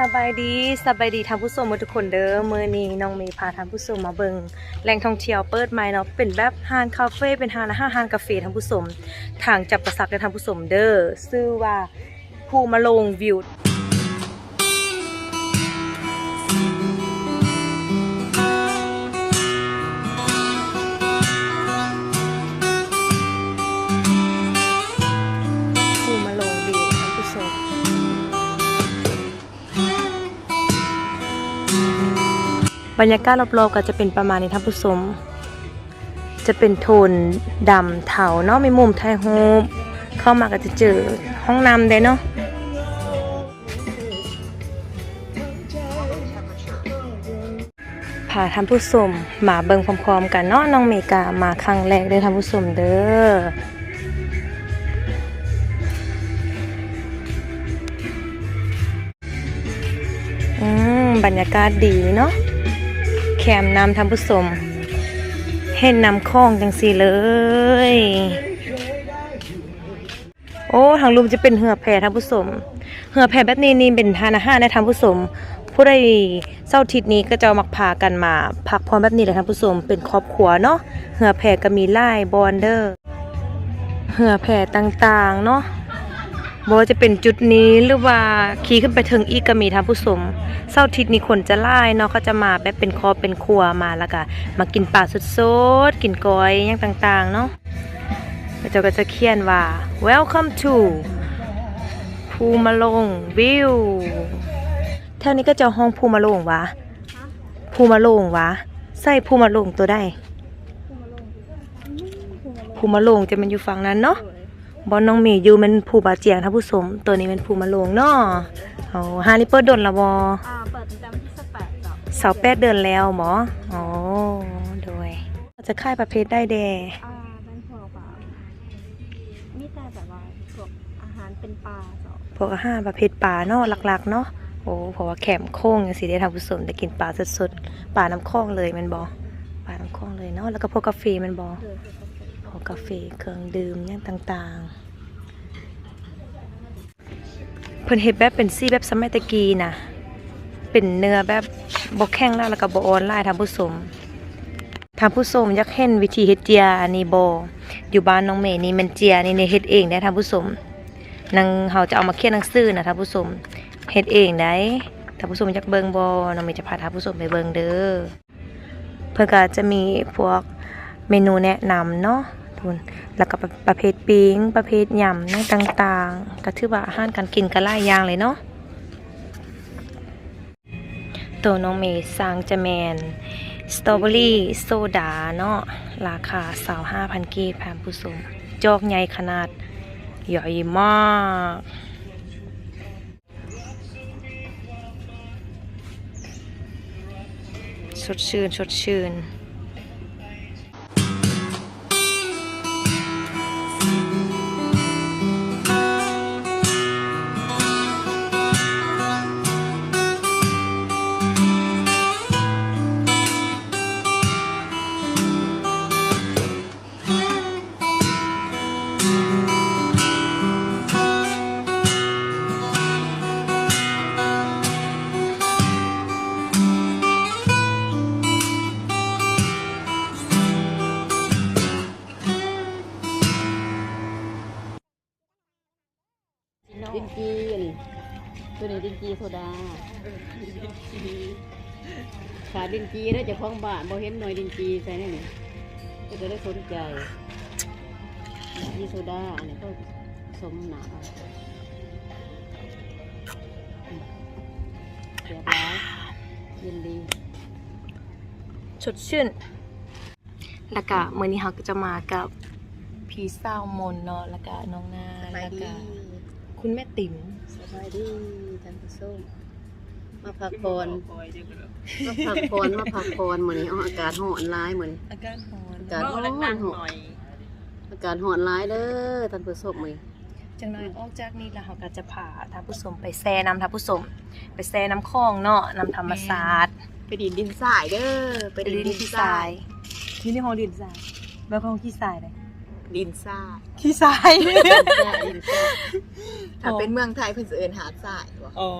สบายดีสบายดีท่านผู้ชมทุกคนเด้อเมื่อนี้น้องเมย์พาท่านผู้ชมมาเบิงแหล่งท่องเที่ยวเปิดใหม่เนาะเป็นแบบฮานคาเฟ่เป็นฮานอาหารห้านกาแฟท่านผู้ชมทางจับประสักกับท่านผู้ชมเด้อชื่อว่าภูมาลงวิว บรรยากาศรอบๆก็จะเป็นประมาณนี้ท่านผู้ชมจะเป็นโทนดำเทาเนาะมีมุมไทยโฮมเข้ามาก็จะเจอห้องน้ำได้เนาะพาท่านผู้ชมมาเบิ่งพร้อมๆกันเนาะน้องเมกามาครั้งแรกเด้อท่านผู้ชมเด้ออืมบรรยากาศดีเนาะ แคมนำทำผู้ชมเห็นนำคลองจังสีเลย โอ้ทางลุมจะเป็นเหือแพท่านผู้ชมเหือแพแบบนี้นี่เป็นทานอาหารนท่านผู้ชมผู้ใดเศร้าทิตย์นี้ก็จะมักพากันมาพักผ่อนแบบนี้แหละท่านผู้ชมเป็นครอบครัวเนาะเหือแพก็มีไล่บอนเดอร์เหือแพต่างๆเนาะ บว่าจะเป็นจุดนี้หรือว่าขี่ขึ้นไปถึงอีกก็มีท่านผู้ชมเสาร์อาทิตย์นี้คนจะไล่เนาะเขาจะมาแบบเป็นคอเป็นครัวมาแล้วก็มากินปลาสดๆกินก้อยอย่างต่างๆเนาะเจ้าก็จะเขียนว่า welcome to ภูมาลงวิวแถวนี้ก็จะห้องภูมาลงวะภูมาลงวะใส่ภูมาลงตัวได้ภูมาลงจะมันอยู่ฝั่งนั้นเนาะ บอลน้องเมย์อยู่เป็นผู้บาดเจียงท่านผู้ชมตัวนี้เป็นผู้มาลงเนาะเอาฮาริเปิดดนละบออ่าเปิดตั้งแต่วันที่สิบแปดจ้ะเสาแปดเดือนแล้วหมออ๋อโดยจะค่ายประเภทได้แดอ่าเป็นพวกแบบมีแต่แบบว่าพวกอาหารเป็นปลาจ้ะพวกอาหารประเภทปลาเนาะหลักๆ เนาะโอ้เพราะว่าแคมโค้งอย่างสิได้ท่านผู้ชมได้กินปลาสดๆปลาน้ำคลองเลยแมันบอปลาน้ำคลองเลยเนาะแล้วก็พวกกาแฟแมันบอ เดือด คือเขาเป็นพวกาแฟเครื่องดื่มอย่างต่างๆ เพิ่นเฮ็ดแบบเป็นซี่แบบสมัยตะกี้นะเป็นเนื้อแบบบ่แข็งแล้วแล้วก็บ่อ่อนหลายท่านผู้ชมท่านผู้ชมอยากเห็นวิธีเฮ็ดเจียอันนี้บ่อยู่บ้านน้องเมย์นี่มันเจียนี่เนี่ยเฮ็ดเองได้ท่านผู้ชมนางเฮาจะเอามาเขียนหนังสือนะท่านผู้ชมเฮ็ดเองได้ท่านผู้ชมอยากเบิ่งบ่น้องเมย์จะพาท่านผู้ชมไปเบิ่งเด้อเพิ่นก็จะมีพวกเมนูแนะนำเนาะ ทุน แล้วก็ประประเภทปิ้งประเภทยำนี่ต่างๆ ก็ถือว่าอาหารการกินก็หลายอย่างเลยเนาะตัวน้องเมย์สร้างจะแมนสตรอเบอรี่โซดาเนาะราคาสาวห้าพันกีบแพมผู้ชมจอกใหญ่ขนาดใหญ่มากสดชื่นสดชื่น โซดาขาดินจีได้จะคล้องบ้านบ่เห็นหน่วยดินจีใส่นี่นี่ก็จะได้สนใจดินจีโซดาอันนี้ก็สมหนาอืมเรียบร้อยเย็นดีสดชื่นแล้วก็มื้อนี้เราก็จะมากับพี่สาวมนเนาะแล้วก็น้องนาแล้วก็ คุณแม่ติ๋มสบายดีท่านผู้ชมมาพักผ่อนมาพักผ่อนมาพักผ่อนมื้อนี้เอาอากาศร้อนร้ายมื้อนี้อากาศร้อนอากาศร้อนร้อนอากาศร้อนร้ายเด้อท่านผู้ชมมื้อนี้จังน้อยออกจากนี้แล้วเราก็จะพาท่านผู้ชมไปแซ่น้ำท่านผู้ชมไปแซ่น้ำคลองเนาะน้ำธรรมศาสตร์ไปดินดินทรายเด้อไปไปดินดิดินนที่ททรารายยที่นี่ห้องดินทรายแล้วห้องขี้ทรายเลยดินทรายขี้ทราย ถ้าเป็นเมืองไทยเพิ่นสิเอิ้นหาดทรายว่ะอ๋อ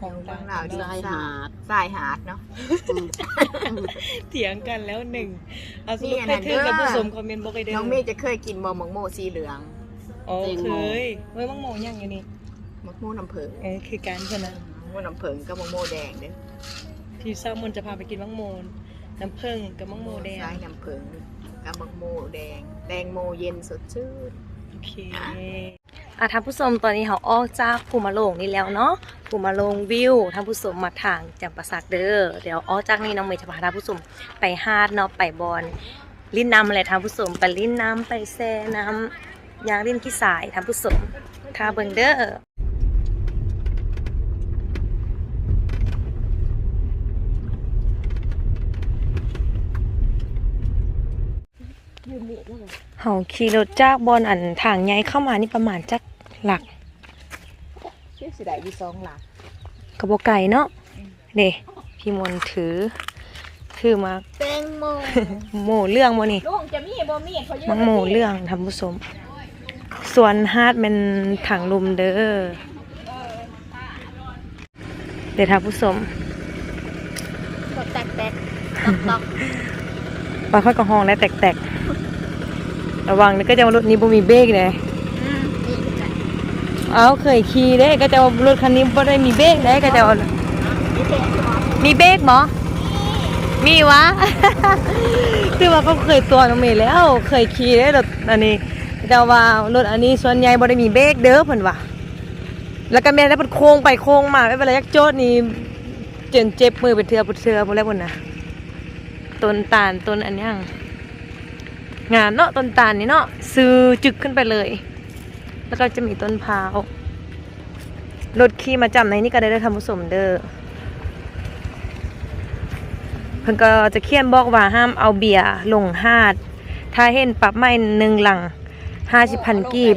ของบาดังงลาวดินทรายหาดทรายหาดเนาะ เถียงกันแล้วหนึ่งเอาสนี่รุปอันใครนั้นถือกับเด้อผู้สมคอมเมนต์บอกไอเด้อน้องเมย์จะเคยกินบอหมกโมสีเหลืองอ๋อเคยเว้ยมังโมยังอยู่นี่หมกโมน้ำผึ้งเออคือการใช่ไหมหมกโมน้ำผึ้งกับหมกโมแดงเด้อพี่เศร้ามนจะพาไปกินมังโมนน้ำผึ้งกับมังโมแดงทรายน้ำผึ้งกับหมกโมแดงแดงโมเย็นสดชื่นโอเค อะท่านผู้ชมตอนนี้เขาออกจากภูมาโลงนี่แล้วเนาะภูมาโลงวิวท่านผู้ชมมาทางจำปาสักเด้อเดี๋ยวออกจากนี่น้องเมย์จะพาท่านผู้ชมไปฮาดเนาะไปบอลลิ้นน้ำอะไรท่านผู้ชมไปลิ้นน้ำไปแซ่น้ำยางลิ้นขี้สายท่านผู้ชมท่าเบิงเด้อ เฮาขี่รถจากบอนอันทางใหญ่เข้ามานี่ประมาณจักหลักเชื่อสิได้อยู่สองหลักกระบอกไก่เนาะเด้พี่มนต์ถือ ถือมาแตงโมโหมเรื่องบ่นี่ลุงจะมีบ่มีเขาเยอะมังโหมเรื่องทำผู้ชมส่วนฮาดเป็นถังลุมเด้อเดี๋ยวท่านผู้ชมกดแตกแตกตอกตอกปลาค่อยกระห้องและแตกๆ ระวังนี่ก็จะมารถนี้บ่มีเบรกเลยอืมนี่คือกันเอาเคยขี่เด้ก็จะว่ารถคันนี้บ่ได้มีเบรกได้ก็จะว่านี่เป็นตัวมีเบรกหมอมีวะคือว่าก็เคยตัวน้องเมย์แล้วเคยขี่ได้รถอันนี้แต่ว่ารถอันนี้ส่วนใหญ่บ่ได้มีเบรกเด้อเพิ่นว่าแล้วก็แม่ได้เพิ่นโค้งไปโค้งมาไม่เป็นไรยักโจดนี่เจ็บเจ็บมือเป็นเทือเป็นเทือพุ่นแล้วพุ่นน่ะต้นตาลต้นอันยัง งานเนาะต้นตาลนี่เนาะซื้อจึกขึ้นไปเลย แล้วก็จะมีต้นพร้าวรถขี่มาจำในนี่ก็ได้ได้ทำผสมเด้อเพิ่นก็จะเขียนบอกว่าห้ามเอาเบียร์ลงหาด ถ้าเห็นปรับไม่หนึ่งหลังห้าสิบพันกีบ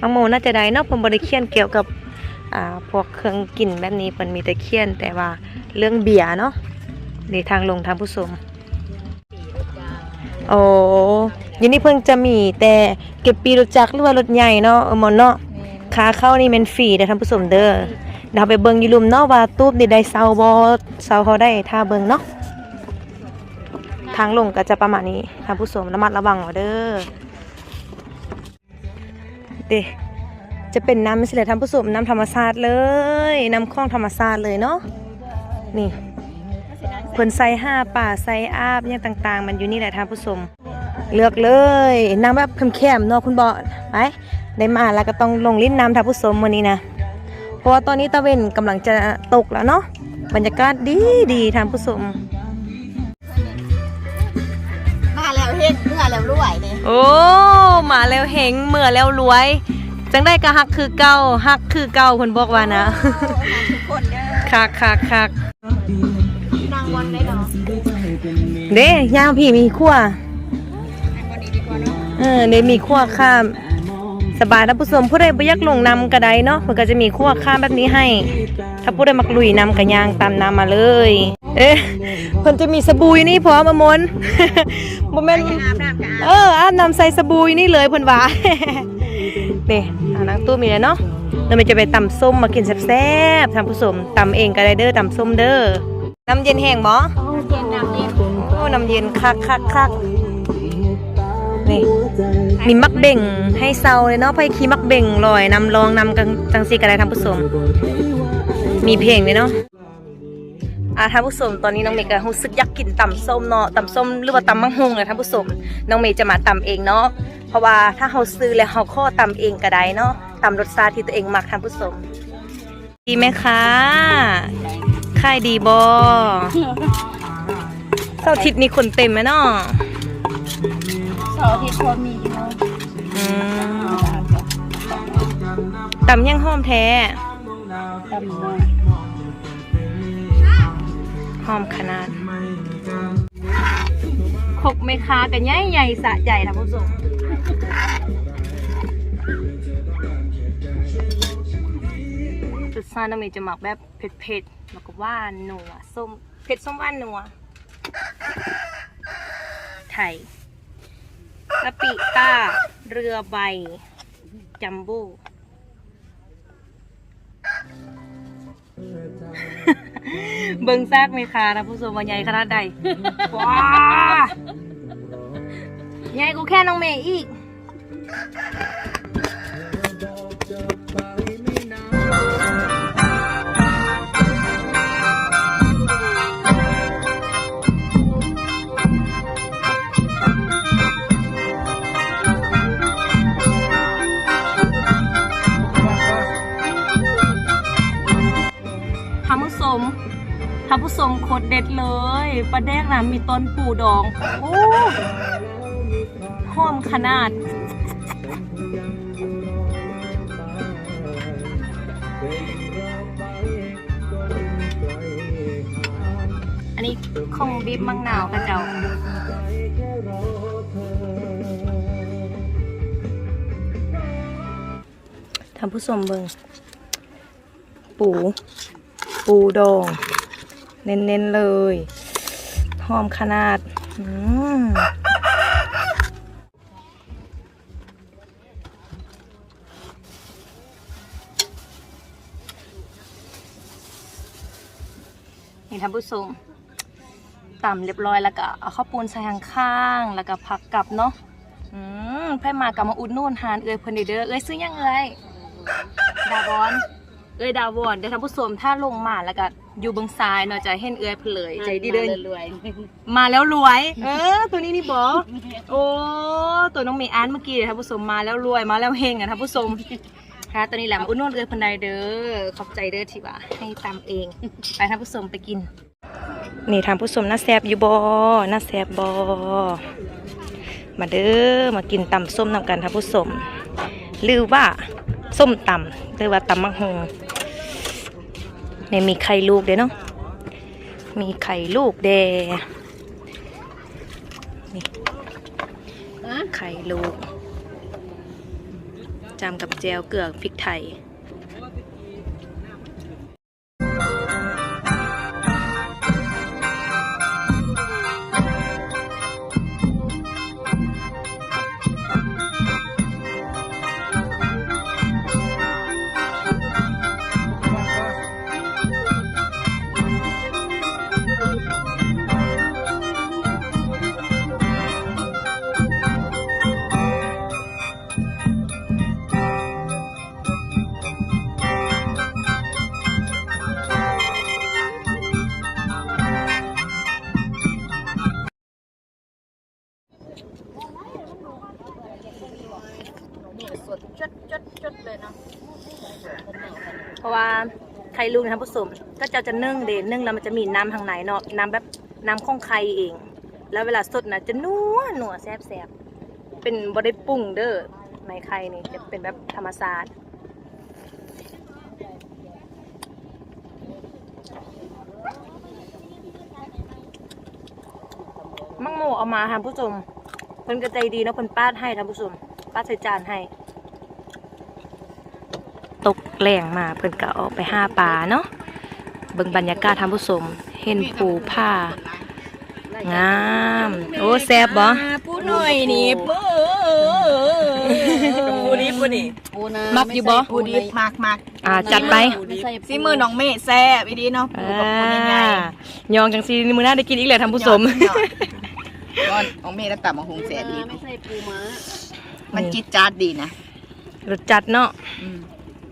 บางโมน่าจะได้เนาะเพิ่นบ่ได้เขียนเกี่ยวกับอ่าพวกเครื่องกินแบบนี้เพิ่นมีแต่เขียนแต่ว่าเรื่องเบียร์เนาะในทางลงทางผู้ชม โอ้ยินนี่เพิ่งจะมีแต่เก็บปีรถจักรหรือว่ารถใหญ่เนาะเออหมอนเนาะขาเข้านี่แม่นฟรีเด้อท่านผู้ชมเด้อเดี๋ยวเราไปเบิ่งอยู่ลุมเนาะว่าตูบนี่ได้เซาบ่เซาเขาได้ถ้าเบิ่งเนาะทางลงก็จะประมาณนี้ท่านผู้ชมระมัดระวังเอาเด้อเดจะเป็นน้ำไม่ใช่เลยท่านผู้ชมน้ำธรรมชาติเลยน้ำคลองธรรมชาติเลยเนาะนี่ เพิ่นใส่ห้าป่าใส่อาบอย่างต่าง ๆ มันอยู่นี่แหละท่านผู้ชมเลือกเลยน้ำแบบแคมๆเนาะคุณบอไปได้มาแล้วก็ต้องลงลิ้นน้ำท่านผู้ชมวันนี้นะเพราะว่าตอนนี้ตะเวนกำลังจะตกแล้วเนาะบรรยากาศดีดีๆท่านผู้ชมมาแล้วเฮ็ดเมื่อแล้วรวยเนี่ยโอ้มาแล้วเฮงเมื่อแล้วรวย จังได้ก็ฮักคือเก่าฮักคือเก่าคนบอกว่านะทุกคนเด้อคักคักคักนาง วันได้เนาะเด้ย่างพี่มีขั้ววันนี้ดีกว่าเนาะเออเด้มีขั้วข้าม สบายท่านผู้ชมผู้ใดบ่อยากลงนำก็ได้เนาะเพิ่นก็จะมีขั้วข้ามแบบนี้ให้ ถ้าผู้ใดมักลุยนำก็ย่างตามน้ำมาเลย เอ๊ะเพิ่นจะมีสบู่อยู่นี่พร้อมมามนบ่แม่นอาบน้ำกันเอออาบน้ำใส่สบู่อยู่นี่เลยเพิ่นว่านี่อ่านางตู้มีแล้วเนาะเราจะไปตำส้มมากินแซ่บๆท่านผู้ชมตำเองก็ได้เด้อตำส้มเด้อ น้ำเย็นแห้งบ่เย็นน้ำเย็นโอ้น้ำเย็นคักคักคักนี่มีมักเบ่งให้เซาเลยเนาะไผขี่มักเบ่งลอยนำรองนำกันจังสีก็ได้ท่านผู้ชมมีเพลงเลยเนาะอ่าท่านผู้ชมตอนนี้น้องเมย์ก็รู้สึกอยากกินตำส้มเนาะตำส้มหรือว่าตำมังฮงเลยท่านผู้ชมน้องเมย์จะมาตำเองเนาะเพราะว่าถ้าเราซื้อแล้วเราข้อตำเองก็ได้เนาะตำรสชาติที่ตัวเองมักท่านผู้ชมดีไหมคะ ขายดีบอเสาร์อาทิตย์นี้คนเต็มไหมเนาะเสาร์อาทิตย์พอมีเนาะอืมตำยังหอมแท้ตำเนาะหอมขนาดขกไม่คากันใหญ่ใหญ่ๆสะใจท่านผู้ชม ซ่านน้ำมีจะหมักแบบเผ็ดๆแล้วก็ว่านนัวส้มเผ็ดส้มว่านนัวไทยกะปิต้าเรือใบ จัมโบ้เบิ่งซากเมคานะผู้ชมว่าใหญ่ขนาดใดว้าใหญ่กูแค่น้องเมย์อีก ทำผู้สมโคตรเด็ดเลยปลาแดกนะมีต้นปูดองโอ้หอมขนาด อันนี้ของบีบมังนาวกระเจ้าทำผู้ชมเบิงปู ปูดอง เน้นๆเลยหอมขนาดอืมนี่ท่านผู้ชมต่ำเรียบร้อยแล้วก็เอาข้าวปูนใส่ข้างๆแล้วก็ผักกลับเนาะอืมไพ่มากลับมาอุดนู่นหานเอ้ยเพิ่นเด้อเด้อเอ้ยซื้อยังเอ้ยดาวอนเอ้ยดาวอนเดี๋ยวท่านผู้ชมถ้าลงมาแล้วก็ อยู่เบื้องซ้ายเนาะจะเห็นเอ้ยเพนเลยใจดีเดิน รวยมาแล้วรวย เออ ตัวนี้นี่บอโอ้ตัวน้องเมย์อ่านเมื่อกี้เดี๋ยวท่านผู้ชมมาแล้วรวยมาแล้วเฮงอะท่านผู้ชมค่ะตัวนี้แหละมาอุ้นนวดเอ้ยเพันใดเด้อขอบใจเด้อที่ว่าให้ตามเอง ไปท่านผู้ชมไปกิน นี่ท่านผู้ชมน่าแซบอยู่บอน่าแซบบอมาเด้อมากินตำส้มนำกันท่านผู้ชมหรือว่าส้มตำหรือว่าตำมังหง เนี่ยมีไข่ลูกเด้อเนาะ มีไข่ลูกแดนี่ฮะไข่ลูกจำกับแจวเกลือพริกไทย ลูกนะครับผสมก็จะจะนึ่งเด่นนึ่งแล้วมันจะมีน้ำทางไหนเนาะน้ำแบบน้ำข้องไข่เอง แล้วเวลาสดนะจะนัวหนัวแซ่บแซ่บเป็นบได้ปรุงเด้อในไข่นี่จะเป็นแบบธรรมชาติมังโมเอามาท่านผู้ชมเพิ่นก็ใจดีเนาะเพิ่นป้าดให้ท่านผู้ชมป้าใส่จานให้ แรงมาเพิ่นก็ออกไปห้าปลาเนาะเบิ่งบรรยากาศท่านผู้ชมเห็นปูผ้างาม โอ้แซ่บบ่ปูหน่อยนี่ปูปูดิบปูนี่ปูนามักอยู่บ่ปูดิบมากมากอ่าจัดไปไม่ใช่ซีมือน้องเมฆแซ่บอีดีเนาะปูอ่ากับปูใหญ่ยองจังซีมื้อหน้าได้กินอีกแล้วท่านๆผู้ชมก้อนของเมฆแล้วตับมาหงแสบดีไม่ใช่ปูม้ามันจิตจัดดีนะรสจัดเนาะอืม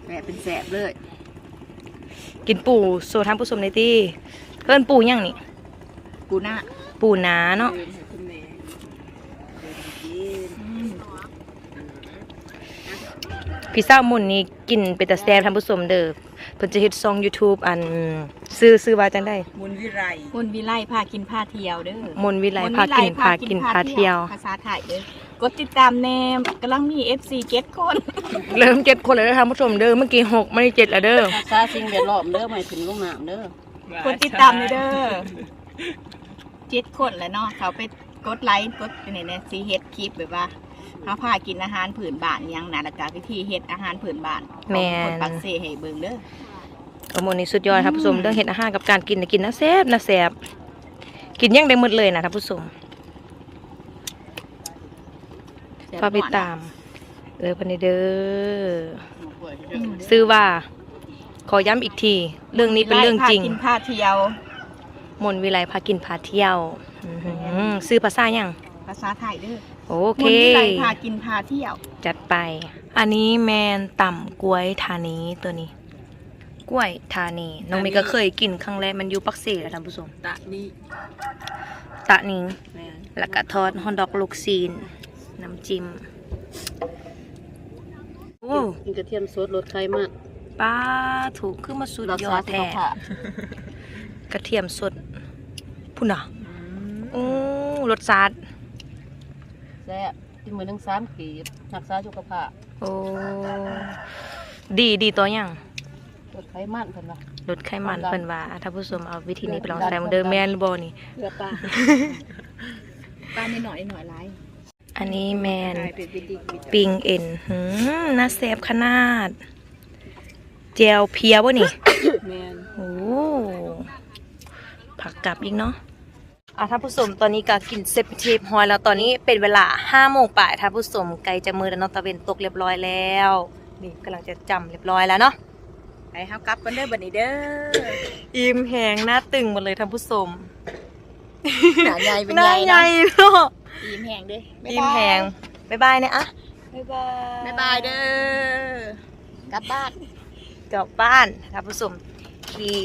แหมเป็นแสบเลย กินปูโซท่านผู้ชมในที่เพิ่นปูหยังนี่ปูหน้าปูนาเนาะพี่สาวหมุนนี่กินเป็นแต่แซ่บท่านผู้ชมเด้อเพิ่นจะเฮ็ดช่อง YouTube อันซื้อซื้อว่าจังได๋มุนวิไลมุนวิไลพากินพาเที่ยวเด้อมนต์วิไลพากินพากินพาเที่ยว ภาษาไทยเด้อ กดติดตามแนมกำลังมี FC เก็ตคนเริ่มเจ็ดคนแล้วนะท่านผู้ชมเด้อเมื่อกี้หกไม่ได้เจ็ดแล้วเด้อซาสิ่งแวดล้อมเด้อหมายถึงลูกน้ำเด้อ กดติดตามเลยเด้อเจ็ดคนแล้วเนาะเขาไปกดไลค์กดเนี่ยเนี่ยซีเฮ็ดคลิปแบบว่าเขาพากินอาหารผืนบ้านอิหยังนะแล้วก็วิธีเฮ็ดอาหารผืนบ้านของคนปักเซให้เบิ่งเด้อ โอ้โหนี่สุดยอดท่านผู้ชมเรื่องเห็ดอาหารกับการกินน่ะกินนะแซ่บนะแซ่บกินยังได้หมดเลยนะท่านผู้ชม ฝากไปตาม เออพันนี้เด้อซื้อว่า ขอย้ำอีกที เรื่องนี้เป็นเรื่องจริงไล่พากินพาเที่ยว มนต์วิไลพากินพาเที่ยวอื้อหือซื้อภาษายังภาษาไทยเด้อโอมเคนต์วิไลพากินพาเที่ยว จัดไป อันนี้แมนต่ำกล้วยทานีตัวนี้กล้วยทานีน้องเมย์ก็เคยกินครั้งแรกมันอยู่ปักเสแหละท่านผู้ชมตะนี่ตะนี้แม่นแล้วก็ทอดฮอนดอกลูกซีน น้ำจิ้มโอ้กินกระเทียมสดรสไข่มากป้าถูกขึ้นมาสุดรักยอษาดสุขแท้ภาพกระเทียมสดพุ่นอะโอ้รสชาติแซ่บกินมื้อหนึง3กีบรักษาสุขภาพโอ้ดีดีตัวอย่างลดไขมันเพิ่นว่าลดไขมันเพิ่นว่าถ้าผู้ชมเอาวิธีนี้ไปลองใช้มันเดิมแม่นหรือบ่นี่เพื่อป้าป้านิดหน่อยนิดหน่อยไร อันนี้แมนกลายเป็นดิกบิดปิงเอ็นหืมน่าแซ่บขนาด เจลเพียบ่นี่แม่นโอ้ผักกลับอีกเนาะอะท่านผู้ชมตอนนี้ก็กินเซฟทีฟฮอยแล้วตอนนี้เป็นเวลาห้าโมงป่ายท่านผู้ชมไกลจะมือแล้วเนาะตะเวนตกเรียบร้อยแล้ว นี่กำลังจะจำเรียบร้อยแล้วเนาะไปเฮากลับกันเด้อบัดนี้เด้ออิ่มแหงหน้าตึงหมดเลยท่านผู้ชม หนาใหญ่เป็นหน้าใหญ่ใหญ่เนาะเนาะยิ้มแหงเด้ออิ่มแหงบ๊ายบายเนี่ยอะบ๊ายบายบ๊ายบายเด้อกลับบ้านกลับบ้านท่านผู้ชมขี่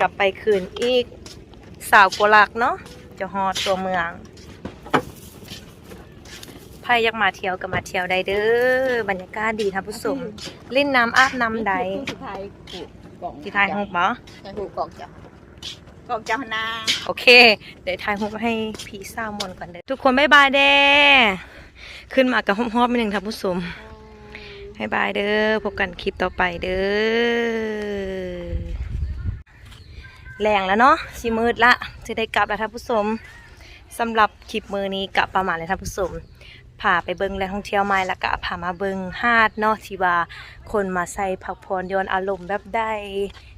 กลับไปคืนอีกสาวกวลักเนาะจะฮอดตัวเมืองใครอยากมาเที่ยวก็มาเที่ยวได้เด้อบรรยากาศดีท่านผู้ชมเล่นน้ำอาบน้ำใดสุดท้ายกูกล่องที่ทายหุบบ่ใช่กูกล่องจ้ะ กองเจ้าหน้าโอเค เดี๋ยวทายหุบให้พี่สาวมวนก่อนเด้อทุกคนบ๊ายบายเด้ขึ้นมากับฮอบๆนิดนึงท่านผู้ชมบ๊ายบายเด้อพบกันคลิปต่อไปเด้อแรงแล้วเนาะชิมืดละจะได้กลับแล้วท่านผู้ชมสำหรับคลิปมือนี้กลับประมาณเลยท่านผู้ชมพาไปเบิงแหล่งท่องเที่ยวใหม่แล้วก็พามาเบิงหาดเนาะที่ว่าคนมาใส่พักผ่อนย้อนอารมณ์แบบใด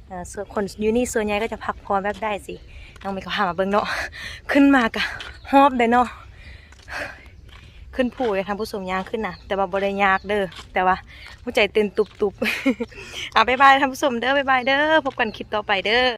เอ่อ ส่วนคนอยู่นี่ส่วนใหญ่ก็จะพักพอแบบได้สิ น้องมีก็พามาเบิงเนาะ ขึ้นมากะฮอบเลยเนาะ ขึ้นผู้เลยทำผู้ชมย่างขึ้นนะแต่ว่าบริยากเด้อ แต่ว่าหัวใจเต้นตุบๆอะบ๊ายบายทำผู้ชมเด้อบ๊ายบายเด้อ พบกันคลิปต่อไปเด้อ